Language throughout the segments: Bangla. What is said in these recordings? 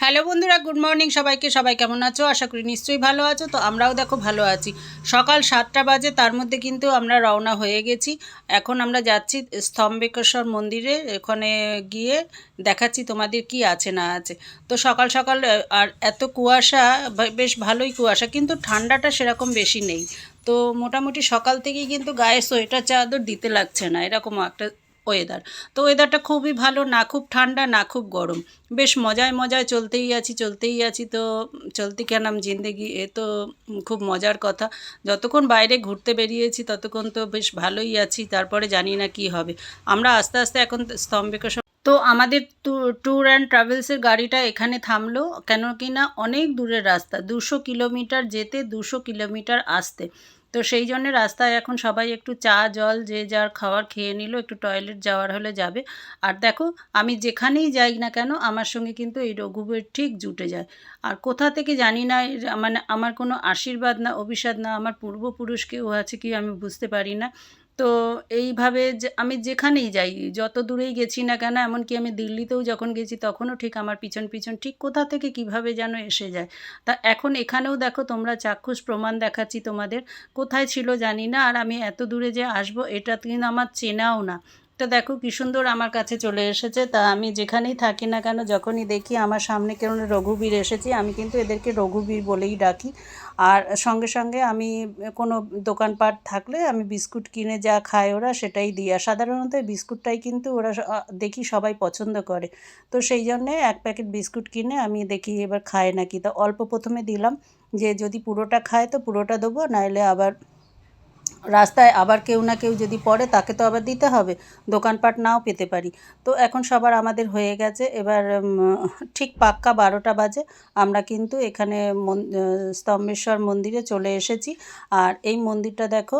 হ্যালো বন্ধুরা, গুড মর্নিং সবাইকে। সবাই কেমন আছো? আশা করি নিশ্চয়ই ভালো আছো। তো আমরাও দেখো ভালো আছি। সকাল সাতটা বাজে, তার মধ্যে কিন্তু আমরা রওনা হয়ে গেছি। এখন আমরা যাচ্ছি স্তম্ভেশ্বর মন্দিরে। ওখানে গিয়ে দেখাচ্ছি তোমাদের কি আছে, না আছে। তো সকাল সকাল আর এত কুয়াশা বেশ ভালোই কুয়াশা, কিন্তু ঠান্ডাটা সেরকম বেশি নেই। তো মোটামুটি সকাল থেকেই কিন্তু গায়ে সোয়েটার চাদর দিতে লাগছে না। এরকম একটা ওয়েদার তো ওয়েদারটা খুবই ভালো, না খুব ঠান্ডা, না খুব গরম। বেশ মজায় মজায় চলতেই আছি চলতেই আছি তো, চলতে কেন জিন্দেগি, এ তো খুব মজার কথা। যতক্ষণ বাইরে ঘুরতে বেরিয়েছি, ততক্ষণ তো বেশ ভালোই আছি, তারপরে জানি না কি হবে। আমরা আস্তে আস্তে এখন স্তম্ভেশ্বর তো আমাদের ট্যুর অ্যান্ড ট্রাভেলসের গাড়িটা এখানে থামলো, কেন কি না অনেক দূরের রাস্তা, দুশো কিলোমিটার যেতে, দুশো কিলোমিটার আসতে। তো সেই জন্য রাস্তায় এখন সবাই একটু চা, জল, যে যার খাওয়ার খেয়ে নিল, একটু টয়লেট যাওয়ার হলে যাবে। আর দেখো, আমি যেখানেই যাই না কেন, আমার সঙ্গে কিন্তু এই রঘুবের ঠিক জুটে যায়। আর কোথা থেকে জানি না মানে আমার কোনো আশীর্বাদ না অভিশাদ না, আমার পূর্বপুরুষ কেউ আছে কি আমি বুঝতে পারি না। তো এইভাবে যে আমি যেখানেই যাই, যত দূরেই গেছি না কেন, এমনকি আমি দিল্লিতেও যখন গেছি, তখনও ঠিক আমার পিছন পিছন ঠিক কোথা থেকে কীভাবে যেন এসে যায়। তা এখন এখানেও দেখো তোমরা চাক্ষুষ প্রমাণ দেখাচ্ছি তোমাদের, কোথায় ছিল জানি না, আর আমি এত দূরে যে আসব, এটা কিন্তু আমার চেনাও না। তো দেখো কি সুন্দর আমার কাছে চলে এসেছে। তা আমি যেখানেই থাকি না কেন, যখনই দেখি আমার সামনে কেউ রঘুবীর এসেছে, আমি কিন্তু এদেরকে রঘুবীর বলেই ডাকি। আর সঙ্গে সঙ্গে আমি কোনো দোকানপাট থাকলে আমি বিস্কুট কিনে যা খায় ওরা সেটাই দিই। আর সাধারণত বিস্কুটটাই কিন্তু ওরা দেখি সবাই পছন্দ করে। তো সেই জন্যে এক প্যাকেট বিস্কুট কিনে আমি দেখি এবার খায় নাকি। তো অল্প প্রথমে দিলাম যে যদি পুরোটা খায় তো পুরোটা দেবো নাহলে আবার রাস্তায় আবার কেউ না কেউ যদি পড়ে, তাকে তো আবার দিতে হবে। দোকানপাট নাও পেতে পারি। তো এখন সবার আমাদের হয়ে গেছে। এবার ঠিক পাক্কা বারোটা বাজে। আমরা কিন্তু এখানে স্তম্ভেশ্বর মন্দিরে চলে এসেছি। আর এই মন্দিরটা দেখো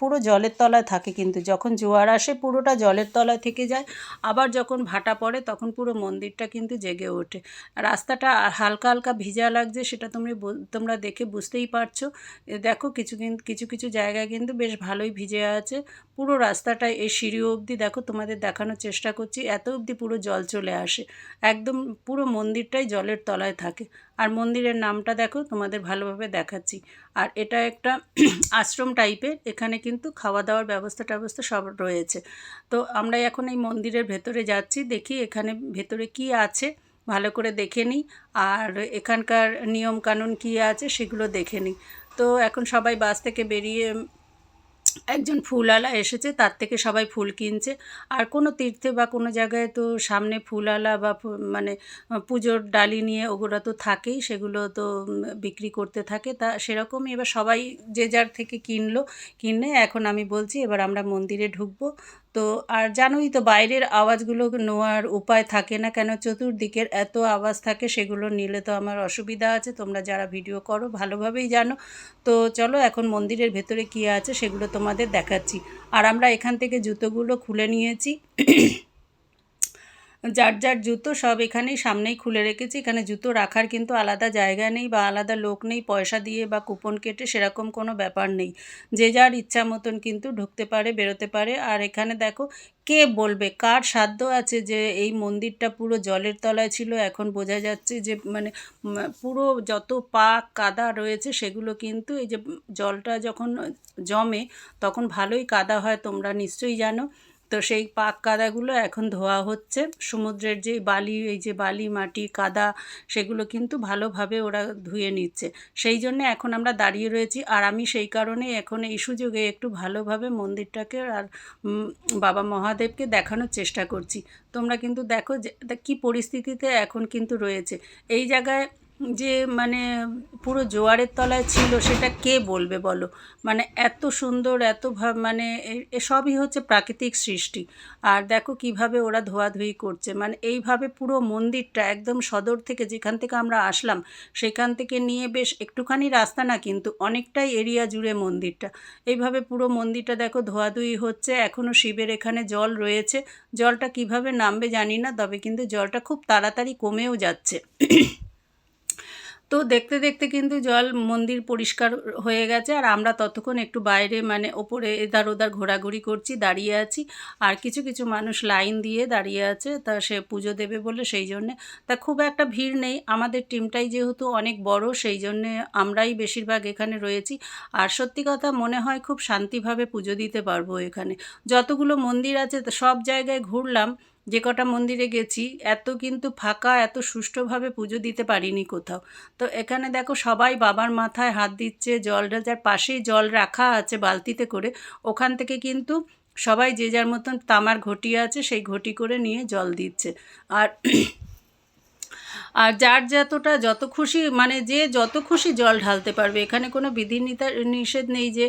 পুরো জলের তলায় থাকে কিন্তু। যখন জোয়ার আসে, পুরোটা জলের তলায় থেকে যায়। আবার যখন ভাটা পড়ে, তখন পুরো মন্দিরটা কিন্তু জেগে ওঠে। রাস্তাটা হালকা হালকা ভিজা লাগছে, সেটা তুমি তোমরা দেখে বুঝতেই পারছ। দেখো কিছু কিছু কিছু জায়গায় কিন্তু বেশ ভালোই ভিজে আছে। পুরো রাস্তাটা এই সিঁড়ি অবধি দেখো, তোমাদের দেখানোর চেষ্টা করছি। এত অবধি পুরো জল চলে আসে। একদম পুরো মন্দিরটাই জলের তলায় থাকে। আর মন্দিরের নামটা দেখো, তোমাদের ভালোভাবে দেখাচ্ছি। আর এটা একটা আশ্রম টাইপের এখানে কিন্তু খাওয়া দাওয়ার ব্যবস্থা ট্যবস্থা সব রয়েছে। তো আমরা এখন এই মন্দিরের ভেতরে যাচ্ছি, দেখি এখানে ভেতরে কি আছে, ভালো করে দেখে নিই। আর এখানকার নিয়মকানুন কী আছে সেগুলো দেখে নিই। তো এখন সবাই বাস থেকে বেরিয়ে একজন ফুলওয়ালা এসেছে, তার থেকে সবাই ফুল কিনছে। আর কোনো তীর্থে বা কোনো জায়গায় তো সামনে ফুলওয়ালা বা মানে পুজোর ডালি নিয়ে ওগুলো তো থাকেই, সেগুলো তো বিক্রি করতে থাকে। তা সেরকমই এবার সবাই যে যার থেকে কিনলো, কিনে এখন আমি বলছি, এবার আমরা মন্দিরে ঢুকবো। তো আর জানোই তো বাইরের আওয়াজগুলো নেওয়ার উপায় থাকে না কেন? চতুর্দিকের এত আওয়াজ থাকে সেগুলো নিলে তো আমার অসুবিধা আছে। তোমরা যারা ভিডিও করো ভালোভাবেই জানো। তো চলো এখন মন্দিরের ভেতরে কী আছে সেগুলো তোমাদের দেখাচ্ছি। আর আমরা এখান থেকে জুতোগুলো খুলে নিয়েছি। যার যার জুতো সব এখানেই সামনেই খুলে রেখেছি। এখানে জুতো রাখার কিন্তু আলাদা জায়গা নেই বা আলাদা লোক নেই। পয়সা দিয়ে বা কুপন কেটে সেরকম কোনো ব্যাপার নেই। যে যার ইচ্ছা মতন কিন্তু ঢুকতে পারে, বেরোতে পারে। আর এখানে দেখো, কে বলবে? কার সাধ্য আছে যে এই মন্দিরটা পুরো জলের তলায় ছিল? এখন বোঝা যাচ্ছে যে মানে পুরো যত পাক কাদা রয়েছে সেগুলো কিন্তু এই যে জলটা যখন জমে তখন ভালোই কাদা হয়, তোমরা নিশ্চয়ই জানো। তো সেই পাক কাদাগুলো এখন ধোয়া হচ্ছে। সমুদ্রের যে বালি, এই যে বালি, মাটি, কাদা, সেগুলো কিন্তু ভালোভাবে ওরা ধুয়ে নিচ্ছে। সেই জন্য এখন আমরা দাঁড়িয়ে রয়েছি আর আমি সেই কারণে এখন এই সুযোগে একটু ভালোভাবে মন্দিরটাকে আর বাবা মহাদেবকে দেখানোর চেষ্টা করছি। তোমরা কিন্তু দেখো যে কী পরিস্থিতিতে এখন কিন্তু রয়েছে। এই জায়গায় যে মানে পুরো জোয়ারের তলায় ছিল, সেটা কে বলবে বলো? মানে এত সুন্দর, এত মানে এসবই হচ্ছে প্রাকৃতিক সৃষ্টি। আর দেখো কীভাবে ওরা ধোয়াধুয়ি করছে। মানে এইভাবে পুরো মন্দিরটা একদম সদর থেকে যেখান থেকে আমরা আসলাম, সেখান থেকে নিয়ে বেশ একটুখানি রাস্তা না, কিন্তু অনেকটাই এরিয়া জুড়ে মন্দিরটা। এইভাবে পুরো মন্দিরটা দেখো ধোয়াধুয়ি হচ্ছে এখনও শিবের এখানে জল রয়েছে। জলটা কীভাবে নামবে জানি না, তবে কিন্তু জলটা খুব তাড়াতাড়ি কমেও যাচ্ছে। তো দেখতে দেখতে কিন্তু জল মন্দির পরিষ্কার হয়ে গেছে, আর আমরা ততক্ষণ একটু বাইরে মানে ওপরে এধার ওধার ঘোরাঘুরি করছি, দাঁড়িয়ে আছি। আর কিছু কিছু মানুষ লাইন দিয়ে দাঁড়িয়ে আছে, তা সে পুজো দেবে বলে সেই জন্যে। তা খুব একটা ভিড় নেই, আমাদের টিমটাই যেহেতু অনেক বড়, সেই জন্যে আমরাই বেশিরভাগ এখানে রয়েছি। আর সত্যি কথা মনে হয় খুব শান্তিভাবে পুজো দিতে পারব এখানে। যতগুলো মন্দির আছে সব জায়গায় ঘুরলাম যে কটা মন্দিরে গেছি, এত কিন্তু ফাঁকা, এত সুষ্ঠুভাবে পুজো দিতে পারিনি কোথাও। তো এখানে দেখো সবাই বাবার মাথায় হাত দিচ্ছে, জল যার পাশেই জল রাখা আছে বালতিতে করে। ওখান থেকে কিন্তু সবাই যে যার মতন তামার ঘটি আছে, সেই ঘটি করে নিয়ে জল দিচ্ছে। আর আর যার যতটা যত খুশি মানে যে যত খুশি জল ঢালতে পারবে। এখানে কোনো বিধি নিষেধ নেই যে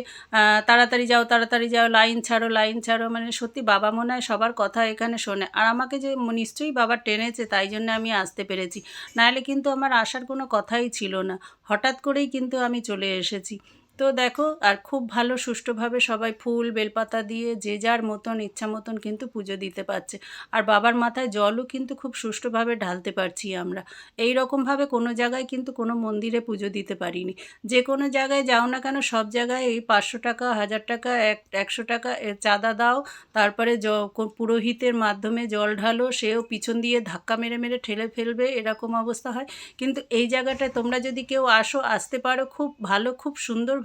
তাড়াতাড়ি যাও তাড়াতাড়ি যাও, লাইন ছাড়ো লাইন ছাড়ো মানে সত্যি বাবা মনে হয় সবার কথা এখানে শোনে। আর আমাকে যে নিশ্চয়ই বাবা টেনেছে, তাই জন্য আমি আসতে পেরেছি। নাহলে কিন্তু আমার আসার কোনো কথাই ছিল না। হঠাৎ করেই কিন্তু আমি চলে এসেছি। তো দেখো, আর খুব ভালো সুষ্ঠুভাবে সবাই ফুল, বেলপাতা দিয়ে যে যার মতন ইচ্ছা মতন কিন্তু পুজো দিতে পারছে। আর বাবার মাথায় জলও কিন্তু খুব সুষ্ঠুভাবে ঢালতে পারছি আমরা। এই রকমভাবে কোনো জায়গায় কিন্তু কোনো মন্দিরে পুজো দিতে পারিনি। যে কোনো জায়গায় যাও না কেন, সব জায়গায় এই পাঁচশো টাকা, হাজার টাকা, এক, একশো টাকা চাঁদা দাও, তারপরে জ পুরোহিতের মাধ্যমে জল ঢালো, সেও পিছন দিয়ে ধাক্কা মেরে মেরে ঠেলে ফেলবে, এরকম অবস্থা হয়। কিন্তু এই জায়গাটায় তোমরা যদি কেউ আসো, আসতে পারো, খুব ভালো, খুব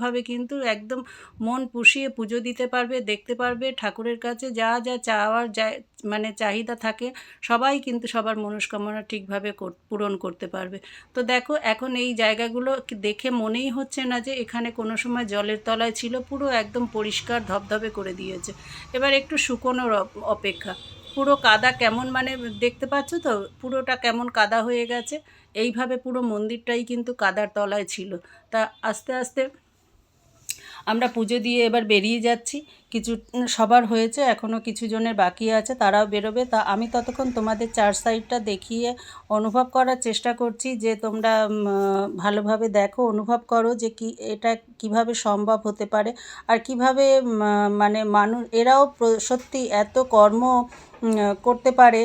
সুন্দরভাবে কিন্তু একদম মন পুষিয়ে পুজো দিতে পারবে, দেখতে পারবে, ঠাকুরের কাছে যা যা চাওয়ার যা মানে চাহিদা থাকে, সবাই কিন্তু সবার মনস্কামনা ঠিকভাবে পূরণ করতে পারবে। তো দেখো, এখন এই জায়গাগুলো দেখে মনেই হচ্ছে না যে এখানে কোনো সময় জলের তলায় ছিল, পুরো একদম পরিষ্কার ধবধবে করে দিয়েছে। এবার একটু শুকোনোর অপ- অপেক্ষা। পুরো কাদা কেমন মানে দেখতে পাচ্ছ তো? পুরোটা কেমন কাদা হয়ে গেছে। এইভাবে পুরো মন্দিরটাই কিন্তু কাদার তলায় ছিল। তা আস্তে আস্তে আমরা পুজো দিয়ে এবার বেরিয়ে যাচ্ছি। কিছু সবার হয়েছে এখনও কিছু জনের বাকি আছে, তারাও বেরোবে। তা আমি ততক্ষণ তোমাদের চার সাইডটা দেখিয়ে অনুভব করার চেষ্টা করছি যে তোমরা ভালোভাবে দেখো, অনুভব করো যে কি, এটা কীভাবে সম্ভব হতে পারে। আর কীভাবে মানে মানুষ, এরাও সত্যি এত কর্ম করতে পারে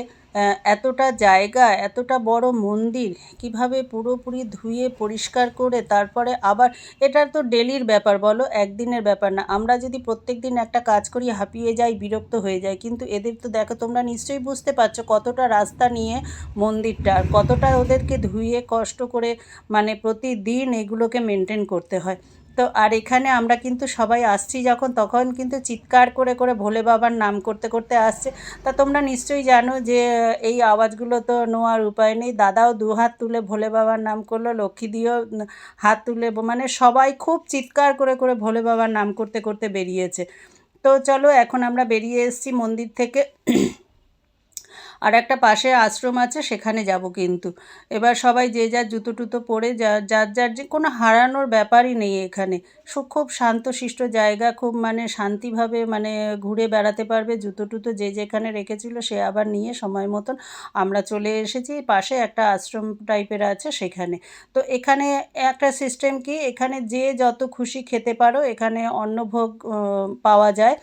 এতটা জায়গা, এতটা বড় মন্দির কীভাবে পুরোপুরি ধুয়ে পরিষ্কার করে তারপরে আবার এটা তো ডেলির ব্যাপার বলো, একদিনের ব্যাপার না। আমরা যদি প্রত্যেক দিন একটা কাজ করি, হাঁপিয়ে যাই, বিরক্ত হয়ে যায় কিন্তু এদের তো দেখো তোমরা নিশ্চয়ই বুঝতে পারছ কতটা রাস্তা নিয়ে মন্দিরটা কতটা ওদেরকে ধুয়ে, কষ্ট করে মানে প্রতিদিন এগুলোকে মেনটেন করতে হয়। তো আর এখানে আমরা কিন্তু সবাই আসছি যখন, তখন কিন্তু চিৎকার করে করে ভোলে বাবার নাম করতে করতে আসছে। তা তোমরা নিশ্চয়ই জানো যে, এই আওয়াজগুলো তো নেওয়ার উপায় নেই। দাদাও দু হাত তুলে ভোলে বাবার নাম করল, লক্ষ্মীদিও হাত তুলে মানে সবাই খুব চিৎকার করে করে ভোলে বাবার নাম করতে করতে বেরিয়েছে। তো চলো এখন আমরা বেরিয়ে এসেছি মন্দির থেকে। আর একটা পাশে আশ্রম আছে, সেখানে যাব কিন্তু। এবার সবাই যে যার জুতো টুতো পরে যার যার যার যে, কোনো হারানোর ব্যাপারই নেই এখানে। খুব শান্তশিষ্ট জায়গা, খুব মানে শান্তিভাবে মানে ঘুরে বেড়াতে পারবে। জুতো টুতো যে যেখানে রেখেছিল, সে আবার নিয়ে সময় মতন আমরা চলে এসেছি। পাশে একটা আশ্রম টাইপের আছে সেখানে। তো এখানে একটা সিস্টেম কি? এখানে যে যত খুশি খেতে পারো, এখানে অন্নভোগ পাওয়া যায়।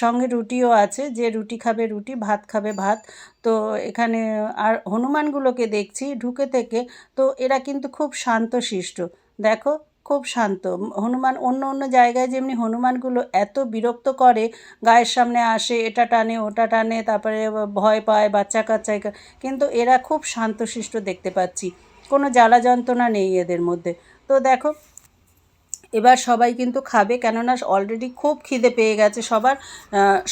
সঙ্গে রুটিও আছে, যে রুটি খাবে রুটি, ভাত খাবে ভাত। তো এখানে আর হনুমানগুলোকে দেখছি ঢুকে থেকে, তো এরা কিন্তু খুব শান্তশিষ্ট। দেখো, খুব শান্ত। হনুমান অন্য অন্য জায়গায় যেমনি হনুমানগুলো এত বিরক্ত করে, গায়ের সামনে আসে, এটা টানে, ওটা টানে, তারপরে ভয় পায়, বাচ্চা কাচ্চা কিন্তু এরা খুব শান্তশিষ্ট দেখতে পাচ্ছি। কোনো জ্বালা যন্ত্রণা নেই এদের মধ্যে। তো দেখো এবার সবাই কিন্তু খাবে কেননা অলরেডি খুব খিদে পেয়ে গেছে। সবার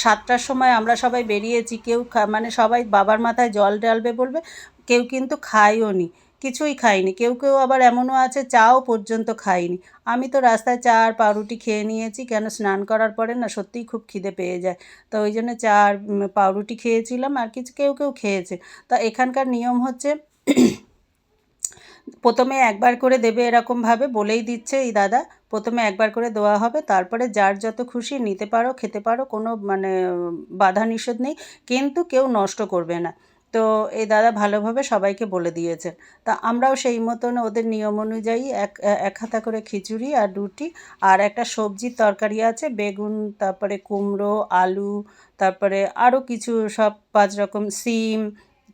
সাতটার সময় আমরা সবাই বেরিয়েছি, কেউ মানে সবাই বাবার মাথায় জল ডালবে বলবে, কেউ কিন্তু খায়ও নি, কিছুই খাইনি কেউ কেউ আবার এমনও আছে, চাও পর্যন্ত খাইনি আমি তো রাস্তায় চা আর পাউরুটি খেয়ে নিয়েছি, কেন স্নান করার পরে না সত্যিই খুব খিদে পেয়ে যায়। তো ওই জন্য চা আর পাউরুটি খেয়েছিলাম আর কিছু, কেউ কেউ খেয়েছে। তা এখানকার নিয়ম হচ্ছে প্রথমে একবার করে দেবে এরকমভাবে বলেই দিচ্ছে এই দাদা। প্রথমে একবার করে দেওয়া হবে, তারপরে যার যত খুশি নিতে পারো, খেতে পারো, কোনো মানে বাধা নিষেধ নেই, কিন্তু কেউ নষ্ট করবে না। তো এই দাদা ভালোভাবে সবাইকে বলে দিয়েছেন তা আমরাও সেই মতন ওদের নিয়ম অনুযায়ী এক এক হাতা করে খিচুড়ি আর রুটি আর একটা সবজির তরকারি আছে, বেগুন, তারপরে কুমড়ো, আলু, তারপরে আরও কিছু সব পাঁচ রকম সিম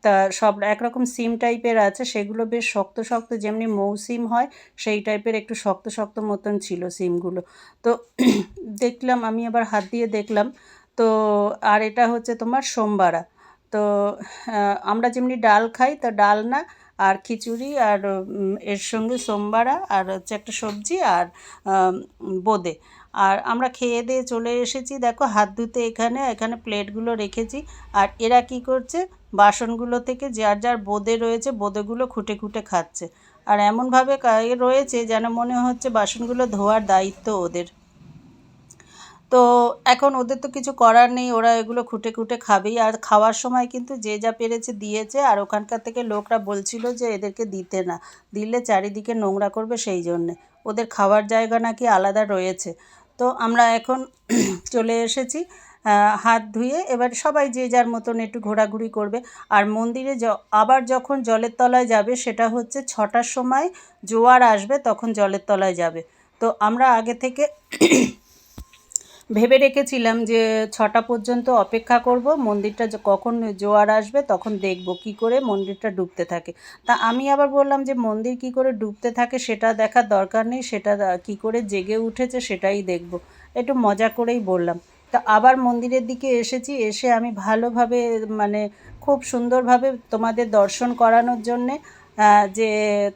তা সব একরকম সিম টাইপের আছে, সেগুলো বেশ শক্ত শক্ত যেমনি মৌসিম হয়, সেই টাইপের একটু শক্ত শক্ত মতন ছিল সিমগুলো। তো দেখলাম, আমি আবার হাত দিয়ে দেখলাম, তো আর এটা হচ্ছে তোমার সোমবারা। তো আমরা যেমনি ডাল খাই, তো ডাল না, আর খিচুড়ি, আর এর সঙ্গে সোমবারা, আর হচ্ছে একটা সবজি, আর বোঁদে। আর আমরা খেয়ে দিয়ে চলে এসেছি, দেখো হাত ধুতে এখানে এখানে প্লেটগুলো রেখেছি, আর এরা কি করছে বাসনগুলো থেকে যার যার বোঁদে রয়েছে, বোঁদেগুলো খুঁটে খুঁটে খাচ্ছে। আর এমনভাবে রয়েছে যেন মনে হচ্ছে বাসনগুলো ধোয়ার দায়িত্ব ওদের। তো এখন ওদের তো কিছু করার নেই, ওরা এগুলো খুঁটে খুঁটে খাবেই। আর খাওয়ার সময় কিন্তু যে যা পেরেছে দিয়েছে, আর ওখানকার থেকে লোকরা বলছিল যে এদেরকে দিতে না। দিলে চারিদিকে নোংরা করবে সেই জন্যে। ওদের খাওয়ার জায়গা নাকি আলাদা রয়েছে। তো আমরা এখন চলে এসেছি। হাত ধুয়ে এবার সবাই যে যার মতন একটু ঘোরাঘুরি করবে। আর মন্দিরে য- আবার যখন জলের তলায় যাবে, সেটা হচ্ছে ছটার সময় জোয়ার আসবে, তখন জলের তলায় যাবে। তো আমরা আগে থেকে ভেবে রেখেছিলাম যে ছটা পর্যন্ত অপেক্ষা করব, মন্দিরটা কখন জোয়ার আসবে, তখন দেখব কি করে মন্দিরটা ডুবতে থাকে। তা আমি আবার বললাম যে মন্দির কি করে ডুবতে থাকে সেটা দেখার দরকার নেই, সেটা কি করে জেগে উঠেছে সেটাই দেখব। একটু মজা করেই বললাম। তা আবার মন্দিরের দিকে এসেছি, এসে আমি ভালোভাবে মানে খুব সুন্দরভাবে তোমাদের দর্শন করানোর জন্যে যে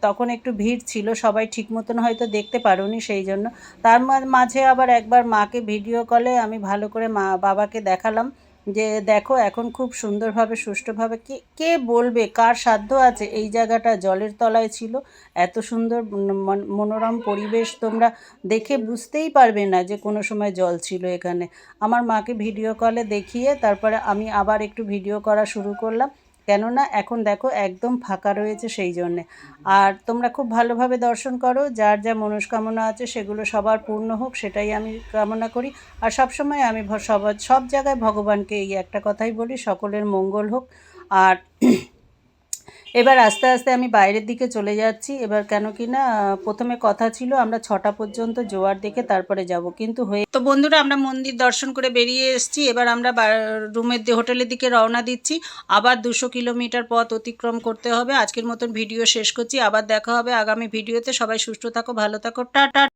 তখন একটু ভিড় ছিল, সবাই ঠিক মতন হয়তো দেখতে পারোনি সেই জন্য। তার মাঝে আবার একবার মাকে ভিডিও কলে আমি ভালো করে মা, বাবাকে দেখালাম। যে দেখো এখন খুব সুন্দরভাবে, সুষ্ঠুভাবে কে কে বলবে, কার সাধ্য আছে? এই জায়গাটা জলের তলায় ছিল। এত সুন্দর মন- মনোরম পরিবেশ তোমরা দেখে বুঝতেই পারবে না যে কোনো সময় জল ছিল এখানে। আমার মাকে ভিডিও কলে দেখিয়ে তারপরে আমি আবার একটু ভিডিও করা শুরু করলাম। কেননা এখন দেখো একদম ফাঁকা রয়েছে সেই জন্যে। আর তোমরা খুব ভালোভাবে দর্শন করো, যার যা মনস্কামনা আছে সেগুলো সবার পূর্ণ হোক, সেটাই আমি কামনা করি। আর সবসময় আমি সব সব জায়গায় ভগবানকে এই একটা কথাই বলি, সকলের মঙ্গল হোক। আর এবার আস্তে আস্তে আমি বাইরের দিকে চলে যাচ্ছি। এবার কেন কি না, প্রথমে কথা ছিল, আমরা ছটা পর্যন্ত জোয়ার দেখে তারপরে যাব। কিন্তু হয়ে তো বন্ধুরা, আমরা মন্দির দর্শন করে বেরিয়ে এসেছি। এবার আমরা রুমের হোটেলের দিকে রওনা দিচ্ছি। আবার দুশো কিলোমিটার পথ অতিক্রম করতে হবে। আজকের মতন ভিডিও শেষ করছি। আবার দেখা হবে আগামী ভিডিওতে। সবাই সুস্থ থাকো, ভালো থাকো। টাটা।